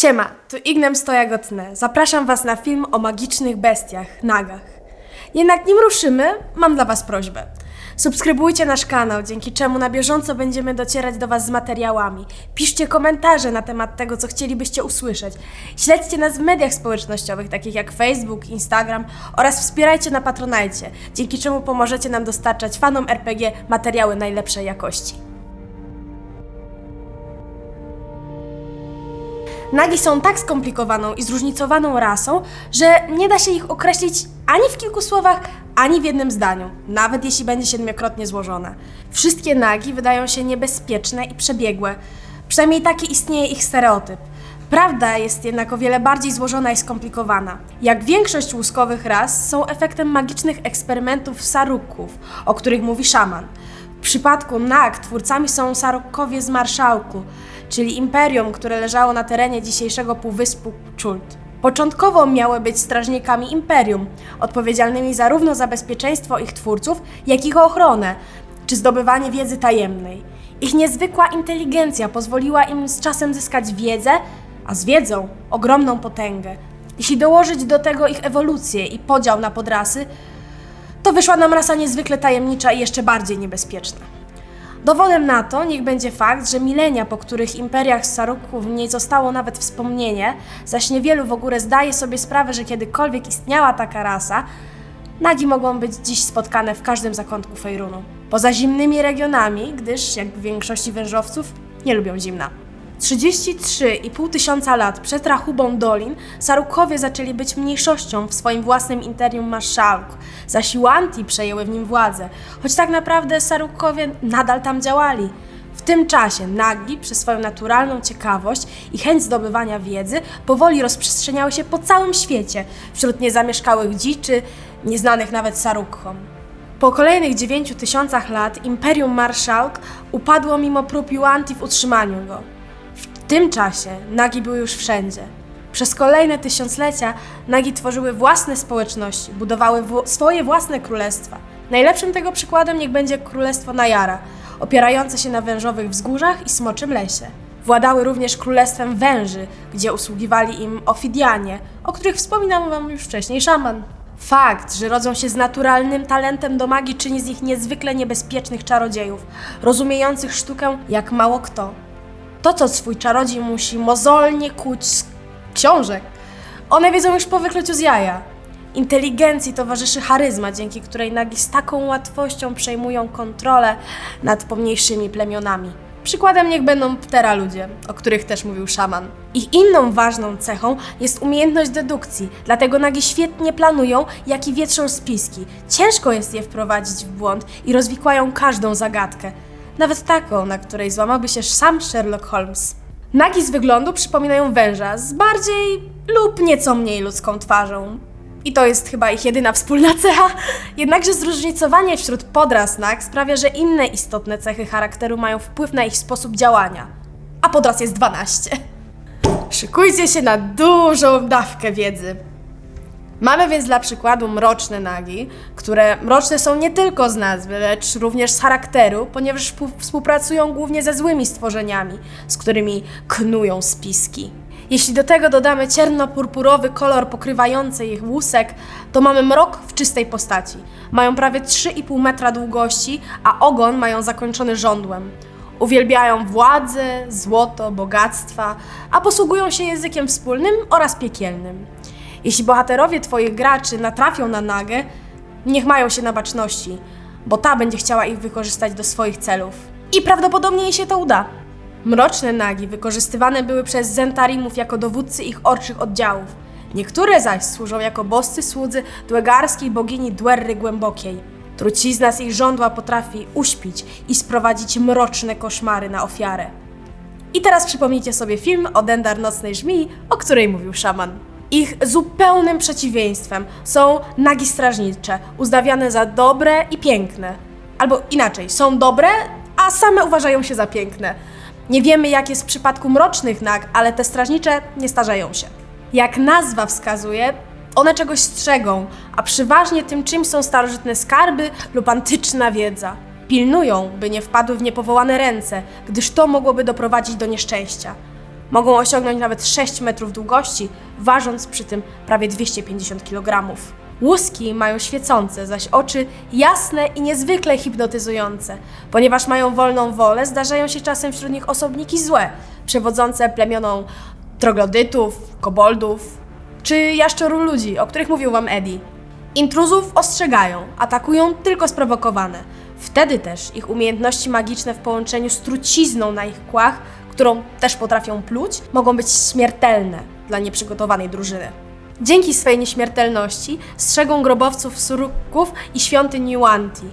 Siema, tu Ignem Stojagotne. Zapraszam Was na film o magicznych bestiach, nagach. Jednak nim ruszymy, mam dla Was prośbę. Subskrybujcie nasz kanał, dzięki czemu na bieżąco będziemy docierać do Was z materiałami. Piszcie komentarze na temat tego, co chcielibyście usłyszeć. Śledźcie nas w mediach społecznościowych, takich jak Facebook, Instagram oraz wspierajcie na Patronajcie, dzięki czemu pomożecie nam dostarczać fanom RPG materiały najlepszej jakości. Nagi są tak skomplikowaną i zróżnicowaną rasą, że nie da się ich określić ani w kilku słowach, ani w jednym zdaniu, nawet jeśli będzie siedmiokrotnie złożone. Wszystkie nagi wydają się niebezpieczne i przebiegłe. Przynajmniej taki istnieje ich stereotyp. Prawda jest jednak o wiele bardziej złożona i skomplikowana. Jak większość łuskowych ras, są efektem magicznych eksperymentów saruków, o których mówi szaman. W przypadku Nag twórcami są Sarukowie z Marszałku, czyli imperium, które leżało na terenie dzisiejszego półwyspu Chult. Początkowo miały być strażnikami imperium, odpowiedzialnymi zarówno za bezpieczeństwo ich twórców, jak i o ochronę, czy zdobywanie wiedzy tajemnej. Ich niezwykła inteligencja pozwoliła im z czasem zyskać wiedzę, a z wiedzą ogromną potęgę. Jeśli dołożyć do tego ich ewolucję i podział na podrasy, to wyszła nam rasa niezwykle tajemnicza i jeszcze bardziej niebezpieczna. Dowodem na to niech będzie fakt, że milenia, po których imperiach Saruków nie zostało nawet wspomnienie, zaś niewielu w ogóle zdaje sobie sprawę, że kiedykolwiek istniała taka rasa, nagi mogą być dziś spotkane w każdym zakątku Fejrunu. Poza zimnymi regionami, gdyż, jak w większości wężowców, nie lubią zimna. 33,5 tysiąca lat przed rachubą Dolin Sarukowie zaczęli być mniejszością w swoim własnym imperium Marszałk, zaś Yuanti przejęły w nim władzę, choć tak naprawdę Sarukowie nadal tam działali. W tym czasie Nagi, przez swoją naturalną ciekawość i chęć zdobywania wiedzy, powoli rozprzestrzeniały się po całym świecie, wśród niezamieszkałych dziczy, nieznanych nawet Sarukom. Po kolejnych dziewięciu tysiącach lat Imperium Marszałk upadło mimo prób Yuanti w utrzymaniu go. W tym czasie nagi były już wszędzie. Przez kolejne tysiąclecia nagi tworzyły własne społeczności, budowały swoje własne królestwa. Najlepszym tego przykładem niech będzie królestwo Najara, opierające się na wężowych wzgórzach i smoczym lesie. Władały również królestwem węży, gdzie usługiwali im Ofidianie, o których wspominał wam już wcześniej szaman. Fakt, że rodzą się z naturalnym talentem do magii czyni z nich niezwykle niebezpiecznych czarodziejów, rozumiejących sztukę jak mało kto. To, co swój czarodziej musi mozolnie kuć z książek, one wiedzą już po wykluciu z jaja. Inteligencji towarzyszy charyzma, dzięki której nagi z taką łatwością przejmują kontrolę nad pomniejszymi plemionami. Przykładem niech będą ptera ludzie, o których też mówił szaman. Ich inną ważną cechą jest umiejętność dedukcji, dlatego nagi świetnie planują, jak i wietrzą spiski. Ciężko jest je wprowadzić w błąd i rozwikłają każdą zagadkę nawet taką, na której złamałby się sam Sherlock Holmes. Nagi z wyglądu przypominają węża z bardziej lub nieco mniej ludzką twarzą. I to jest chyba ich jedyna wspólna cecha. Jednakże zróżnicowanie wśród podras nag sprawia, że inne istotne cechy charakteru mają wpływ na ich sposób działania. A podras jest 12. Szykujcie się na dużą dawkę wiedzy. Mamy więc dla przykładu mroczne nagi, które mroczne są nie tylko z nazwy, lecz również z charakteru, ponieważ współ- współpracują głównie ze złymi stworzeniami, z którymi knują spiski. Jeśli do tego dodamy ciemno-purpurowy kolor pokrywający ich łusek, to mamy mrok w czystej postaci. Mają prawie 3,5 metra długości, a ogon mają zakończony żądłem. Uwielbiają władzę, złoto, bogactwa, a posługują się językiem wspólnym oraz piekielnym. Jeśli bohaterowie Twoich graczy natrafią na nagę, niech mają się na baczności, bo ta będzie chciała ich wykorzystać do swoich celów. I prawdopodobnie jej się to uda. Mroczne nagi wykorzystywane były przez Zentarimów jako dowódcy ich orczych oddziałów. Niektóre zaś służą jako boscy słudzy dłegarskiej bogini Dwerry Głębokiej. Trucizna z ich żądła potrafi uśpić i sprowadzić mroczne koszmary na ofiarę. I teraz przypomnijcie sobie film o Dendar Nocnej Żmii, o której mówił szaman. Ich zupełnym przeciwieństwem są nagi strażnicze, uznawiane za dobre i piękne. Albo inaczej, są dobre, a same uważają się za piękne. Nie wiemy, jak jest w przypadku mrocznych nag, ale te strażnicze nie starzeją się. Jak nazwa wskazuje, one czegoś strzegą, a przeważnie tym czymś są starożytne skarby lub antyczna wiedza. Pilnują, by nie wpadły w niepowołane ręce, gdyż to mogłoby doprowadzić do nieszczęścia. Mogą osiągnąć nawet 6 metrów długości, ważąc przy tym prawie 250 kg. Łuski mają świecące, zaś oczy jasne i niezwykle hipnotyzujące. Ponieważ mają wolną wolę, zdarzają się czasem wśród nich osobniki złe, przewodzące plemioną troglodytów, koboldów czy jaszczurów ludzi, o których mówił wam Eddie. Intruzów ostrzegają, atakują tylko sprowokowane. Wtedy też ich umiejętności magiczne w połączeniu z trucizną na ich kłach, którą też potrafią pluć, mogą być śmiertelne dla nieprzygotowanej drużyny. Dzięki swej nieśmiertelności strzegą grobowców suruków i świątyń Yuanti.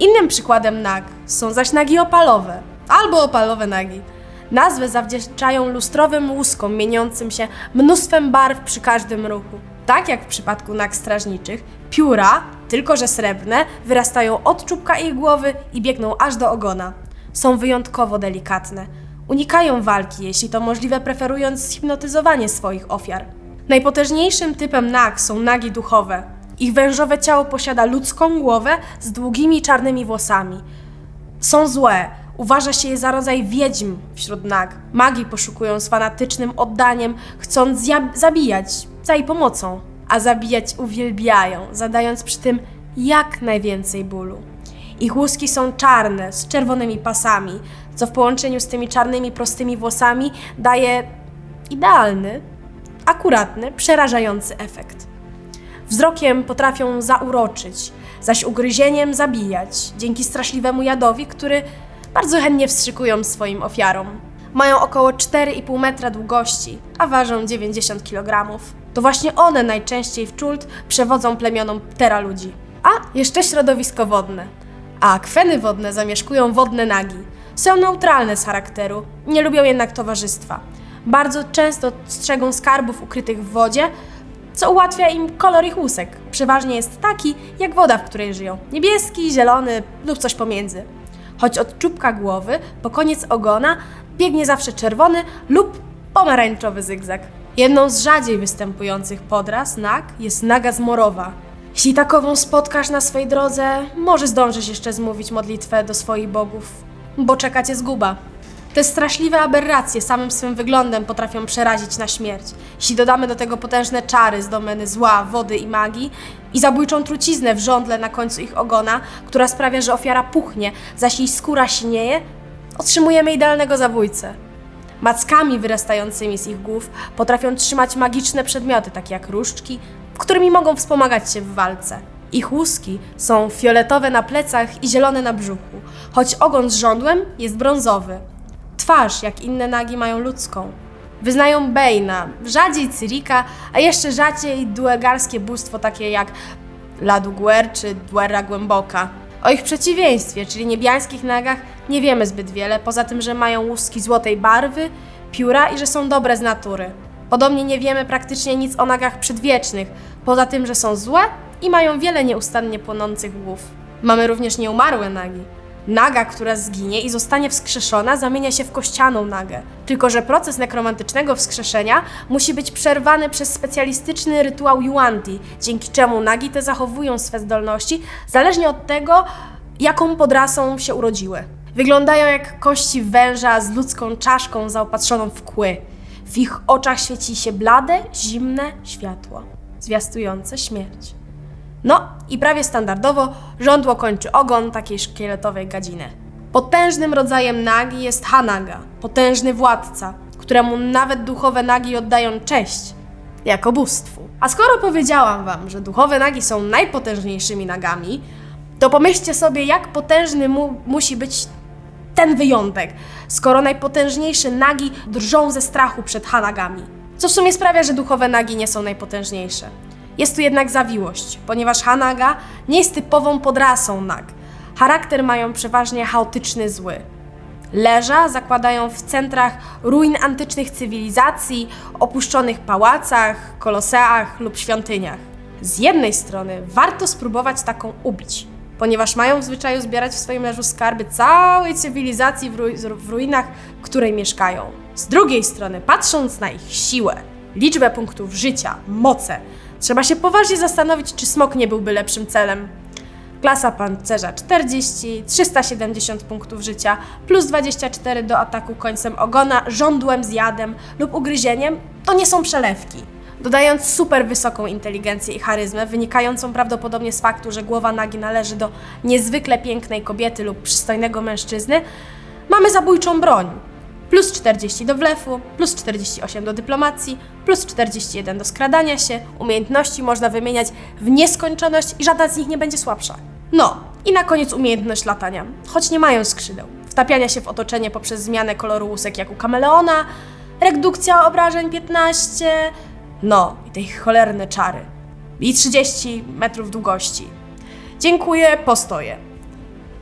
Innym przykładem nag są zaś nagi opalowe, albo opalowe nagi. Nazwę zawdzięczają lustrowym łuskom mieniącym się mnóstwem barw przy każdym ruchu. Tak jak w przypadku nag strażniczych, pióra, tylko że srebrne, wyrastają od czubka ich głowy i biegną aż do ogona. Są wyjątkowo delikatne. Unikają walki, jeśli to możliwe, preferując zhipnotyzowanie swoich ofiar. Najpotężniejszym typem nag są nagi duchowe. Ich wężowe ciało posiada ludzką głowę z długimi czarnymi włosami. Są złe. Uważa się je za rodzaj wiedźm wśród nag. Magi poszukują z fanatycznym oddaniem, chcąc zabijać za jej pomocą. A zabijać uwielbiają, zadając przy tym jak najwięcej bólu. Ich łuski są czarne, z czerwonymi pasami, co w połączeniu z tymi czarnymi, prostymi włosami daje idealny, akuratny, przerażający efekt. Wzrokiem potrafią zauroczyć, zaś ugryzieniem zabijać, dzięki straszliwemu jadowi, który bardzo chętnie wstrzykują swoim ofiarom. Mają około 4,5 metra długości, a ważą 90 kg. To właśnie one najczęściej w czult przewodzą plemionom ptera ludzi. A jeszcze środowisko wodne. A akweny wodne zamieszkują wodne nagi. Są neutralne z charakteru, nie lubią jednak towarzystwa. Bardzo często strzegą skarbów ukrytych w wodzie, co ułatwia im kolor ich łusek. Przeważnie jest taki, jak woda, w której żyją. Niebieski, zielony lub coś pomiędzy. Choć od czubka głowy po koniec ogona biegnie zawsze czerwony lub pomarańczowy zygzak. Jedną z rzadziej występujących podras nag jest naga zmorowa. Jeśli takową spotkasz na swej drodze, może zdążysz jeszcze zmówić modlitwę do swoich bogów, bo czeka cię zguba. Te straszliwe aberracje samym swym wyglądem potrafią przerazić na śmierć. Jeśli dodamy do tego potężne czary z domeny zła, wody i magii i zabójczą truciznę w żądle na końcu ich ogona, która sprawia, że ofiara puchnie, zaś jej skóra sinieje, otrzymujemy idealnego zabójcę. Mackami wyrastającymi z ich głów potrafią trzymać magiczne przedmioty, takie jak różdżki, którymi mogą wspomagać się w walce. Ich łuski są fioletowe na plecach i zielone na brzuchu, choć ogon z żądłem jest brązowy. Twarz, jak inne nagi, mają ludzką. Wyznają Bejna, rzadziej Cyrika, a jeszcze rzadziej duegarskie bóstwo takie jak Laduguer czy Duerra Głęboka. O ich przeciwieństwie, czyli niebiańskich nagach, nie wiemy zbyt wiele, poza tym, że mają łuski złotej barwy, pióra i że są dobre z natury. Podobnie nie wiemy praktycznie nic o nagach przedwiecznych, poza tym, że są złe i mają wiele nieustannie płonących głów. Mamy również nieumarłe nagi. Naga, która zginie i zostanie wskrzeszona, zamienia się w kościaną nagę. Tylko, że proces nekromantycznego wskrzeszenia musi być przerwany przez specjalistyczny rytuał Yuanti, dzięki czemu nagi te zachowują swe zdolności zależnie od tego, jaką podrasą się urodziły. Wyglądają jak kości węża z ludzką czaszką zaopatrzoną w kły. W ich oczach świeci się blade, zimne światło, zwiastujące śmierć. No i prawie standardowo żądło kończy ogon takiej szkieletowej gadziny. Potężnym rodzajem nagi jest Hanaga, potężny władca, któremu nawet duchowe nagi oddają cześć jako bóstwu. A skoro powiedziałam wam, że duchowe nagi są najpotężniejszymi nagami, to pomyślcie sobie, jak potężny mu musi być ten wyjątek, skoro najpotężniejsze nagi drżą ze strachu przed Hanagami. Co w sumie sprawia, że duchowe nagi nie są najpotężniejsze. Jest tu jednak zawiłość, ponieważ Hanaga nie jest typową podrasą nag. Charakter mają przeważnie chaotyczny zły. Leża zakładają w centrach ruin antycznych cywilizacji, opuszczonych pałacach, koloseach lub świątyniach. Z jednej strony warto spróbować taką ubić, ponieważ mają w zwyczaju zbierać w swoim leżu skarby całej cywilizacji w, ru- w ruinach, w której mieszkają. Z drugiej strony, patrząc na ich siłę, liczbę punktów życia, moce, trzeba się poważnie zastanowić, czy smok nie byłby lepszym celem. Klasa pancerza 40, 370 punktów życia, plus 24 do ataku końcem ogona, żądłem z jadem lub ugryzieniem to nie są przelewki. Dodając super wysoką inteligencję i charyzmę, wynikającą prawdopodobnie z faktu, że głowa nagi należy do niezwykle pięknej kobiety lub przystojnego mężczyzny, mamy zabójczą broń. Plus 40 do wlefu, plus 48 do dyplomacji, plus 41 do skradania się. Umiejętności można wymieniać w nieskończoność i żadna z nich nie będzie słabsza. No, i na koniec umiejętność latania, choć nie mają skrzydeł. Wtapiania się w otoczenie poprzez zmianę koloru łusek jak u kameleona, redukcja obrażeń 15, no i tej cholerne czary. I 30 metrów długości. Dziękuję, postoję.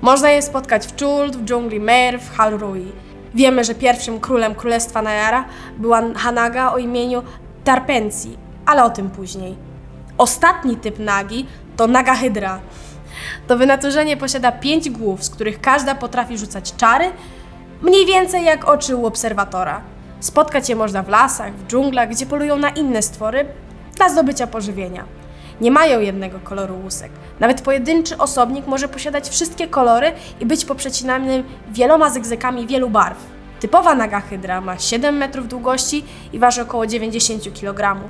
Można je spotkać w Chult, w dżungli Mer, w Halrui. Wiemy, że pierwszym królem królestwa Najara była Hanaga o imieniu Tarpenci, ale o tym później. Ostatni typ nagi to Naga Hydra. To wynaturzenie posiada pięć głów, z których każda potrafi rzucać czary, mniej więcej jak oczy u obserwatora. Spotkać je można w lasach, w dżunglach, gdzie polują na inne stwory dla zdobycia pożywienia. Nie mają jednego koloru łusek. Nawet pojedynczy osobnik może posiadać wszystkie kolory i być poprzecinanym wieloma zygzakami wielu barw. Typowa naga hydra ma 7 metrów długości i waży około 90 kg.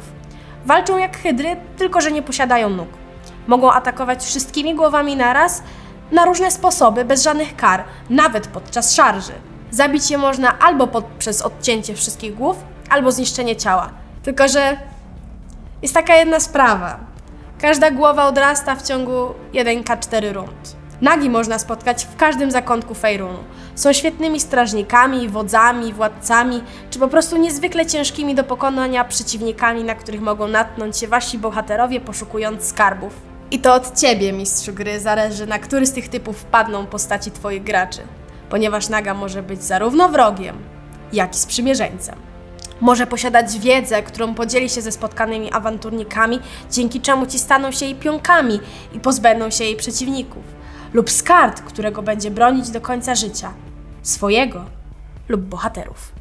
Walczą jak hydry, tylko że nie posiadają nóg. Mogą atakować wszystkimi głowami naraz na różne sposoby, bez żadnych kar, nawet podczas szarży. Zabić je można albo poprzez odcięcie wszystkich głów, albo zniszczenie ciała. Tylko że jest taka jedna sprawa. Każda głowa odrasta w ciągu 1K4 rund. Nagi można spotkać w każdym zakątku Fejrunu. Są świetnymi strażnikami, wodzami, władcami, czy po prostu niezwykle ciężkimi do pokonania przeciwnikami, na których mogą natknąć się wasi bohaterowie poszukując skarbów. I to od ciebie, mistrzu gry, zależy na który z tych typów wpadną postaci twoich graczy, ponieważ naga może być zarówno wrogiem, jak i sprzymierzeńcem. Może posiadać wiedzę, którą podzieli się ze spotkanymi awanturnikami, dzięki czemu ci staną się jej pionkami i pozbędą się jej przeciwników. Lub z kart, którego będzie bronić do końca życia. Swojego lub bohaterów.